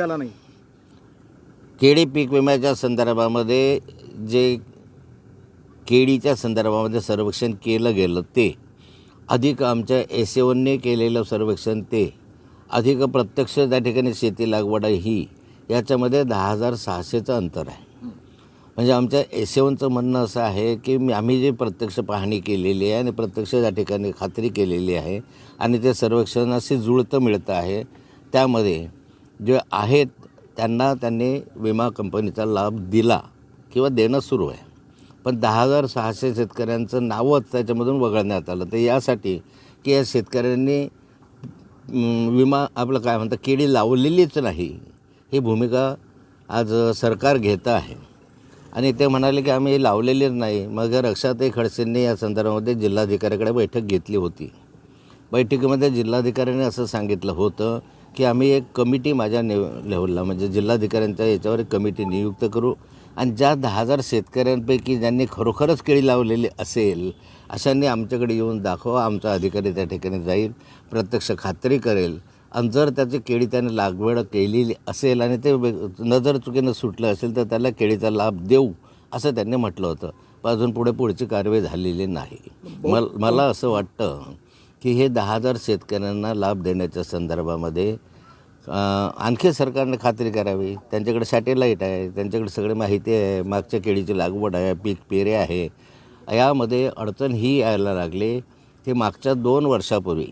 निघाला नाही. केळी पीक विम्याच्या संदर्भामध्ये जे केळीच्या संदर्भामध्ये सर्वेक्षण केलं गेलं ते अधिक आमच्या एस एवनने केलेलं सर्वेक्षण ते अधिक प्रत्यक्ष त्या ठिकाणी शेती लागवड आहे ही याच्यामध्ये दहा हजार सहाशेचं अंतर आहे. म्हणजे आमच्या एस एवनचं म्हणणं असं आहे की मी आम्ही जे प्रत्यक्ष पाहणी केलेली आहे आणि प्रत्यक्ष त्या ठिकाणी खात्री केलेली आहे आणि ते सर्वेक्षणाशी जुळतं मिळतं आहे त्यामध्ये जे आहेत त्यांना त्यांनी विमा कंपनीचा लाभ दिला किंवा देणं सुरू आहे. पण दहा हजार सहाशे शेतकऱ्यांचं नावच त्याच्यामधून वगळण्यात आलं. तर यासाठी की या शेतकऱ्यांनी विमा आपलं काय म्हणतं केळी लावलेलीच नाही. ही भूमिका आज सरकार घेतं आहे. आणि ते म्हणाले की आम्ही लावलेलीच नाही. मग रक्षाताई खडसेंनी या संदर्भामध्ये जिल्हाधिकाऱ्याकडे बैठक घेतली होती. बैठकीमध्ये जिल्हाधिकाऱ्यांनी असं सांगितलं होतं की आम्ही एक कमिटी माझ्या ने लेवलला म्हणजे जिल्हाधिकाऱ्यांच्या याच्यावर एक कमिटी नियुक्त करू आणि ज्या दहा हजार शेतकऱ्यांपैकी ज्यांनी खरोखरच केळी लावलेली असेल अशांनी आमच्याकडे येऊन दाखवा आमचा अधिकारी त्या ठिकाणी जाईल प्रत्यक्ष खात्री करेल. आणि जर त्याची केळी त्याने लागवड केलेली असेल आणि ते नजर चुकीनं सुटलं असेल तर त्याला केळीचा लाभ देऊ असं त्यांनी म्हटलं होतं. पण अजून पुढे पुढची कारवाई झालेली नाही. मल मला असं वाटतं की हे दहा हजार शेतकऱ्यांना लाभ देण्याच्या संदर्भामध्ये आणखी सरकारने खात्री करावी. त्यांच्याकडे सॅटेलाईट आहे त्यांच्याकडे सगळी माहिती आहे मागच्या केळीची लागवड आहे पीक पेरे आहे. यामध्ये अडचण ही यायला लागली की मागच्या दोन वर्षापूर्वी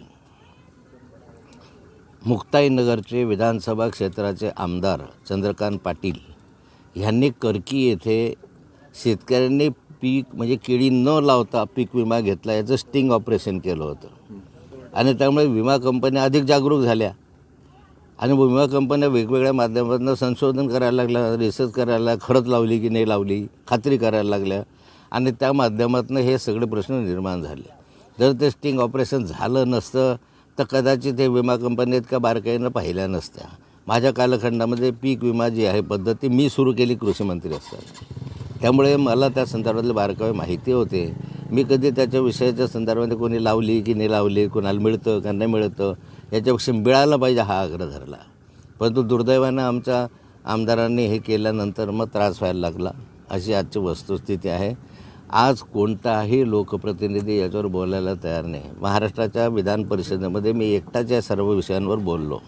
मुक्ताईनगरचे विधानसभा क्षेत्राचे आमदार चंद्रकांत पाटील ह्यांनी करकी येथे शेतकऱ्यांनी पीक म्हणजे केळी न लावता पीक विमा घेतला याचं स्टिंग ऑपरेशन केलं होतं. आणि त्यामुळे विमा कंपन्या अधिक जागरूक झाल्या. आणि विमा कंपन्या वेगवेगळ्या माध्यमातून संशोधन करायला लागल्या रिसर्च करायला खरंच लावली की नाही लावली खात्री करायला लागल्या. आणि त्या माध्यमातून हे सगळे प्रश्न निर्माण झाले. जर ते स्टिंग ऑपरेशन झालं नसतं तर कदाचित हे विमा कंपन्या इतक्या बारकाईनं पाहिल्या नसत्या. माझ्या कालखंडामध्ये पीक विमा जी आहे पद्धती मी सुरू केली कृषीमंत्री असताना. त्यामुळे मला त्या संदर्भातले बारकावे माहिती होते. मी कधी त्याच्या विषयाच्या संदर्भामध्ये कोणी लावली की नाही लावली कोणाला मिळतं का नाही मिळतं याच्यापेक्षा मिळायला पाहिजे हा आग्रह धरला. परंतु दुर्दैवानं आमच्या आमदारांनी हे केल्यानंतर मग त्रास व्हायला लागला. अशी आजची वस्तुस्थिती आहे. आज कोणताही लोकप्रतिनिधी याच्यावर बोलायला तयार नाही. महाराष्ट्राच्या विधान परिषदेमध्ये मी एकटाच या सर्व विषयांवर बोललो.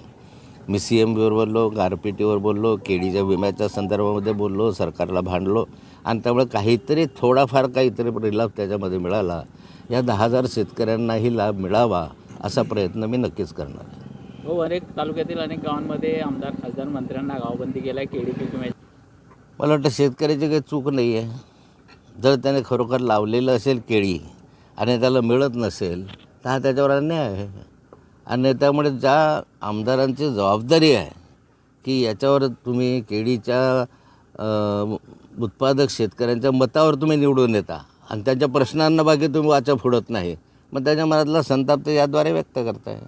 मी सी एम बीवर बोललो गारपिटीवर बोललो केळीच्या विम्याच्या संदर्भामध्ये बोललो सरकारला भांडलो. आणि त्यामुळे काहीतरी थोडाफार काहीतरी रिलाभ त्याच्यामध्ये मिळाला. या दहा हजार शेतकऱ्यांनाही लाभ मिळावा असा प्रयत्न मी नक्कीच करणार आहे. हो अनेक तालुक्यातील अनेक गावांमध्ये आमदार खासदार मंत्र्यांना गावबंदी केल्या केळी पीक विम्याची. मला वाटतं शेतकऱ्याची काही चूक नाही आहे. जर त्याने खरोखर लावलेलं असेल केळी आणि त्याला मिळत नसेल तर हा त्याच्यावर अन्याय आहे. आणि त्यामुळे ज्या आमदारांची जबाबदारी आहे की याच्यावर तुम्ही केळीच्या उत्पादक शेतकऱ्यांच्या मतावर तुम्ही निवडून येता आणि त्यांच्या प्रश्नांना बाकी तुम्ही वाचा फोडत नाही. मग त्याच्या मनातला संताप ते याद्वारे व्यक्त करताय.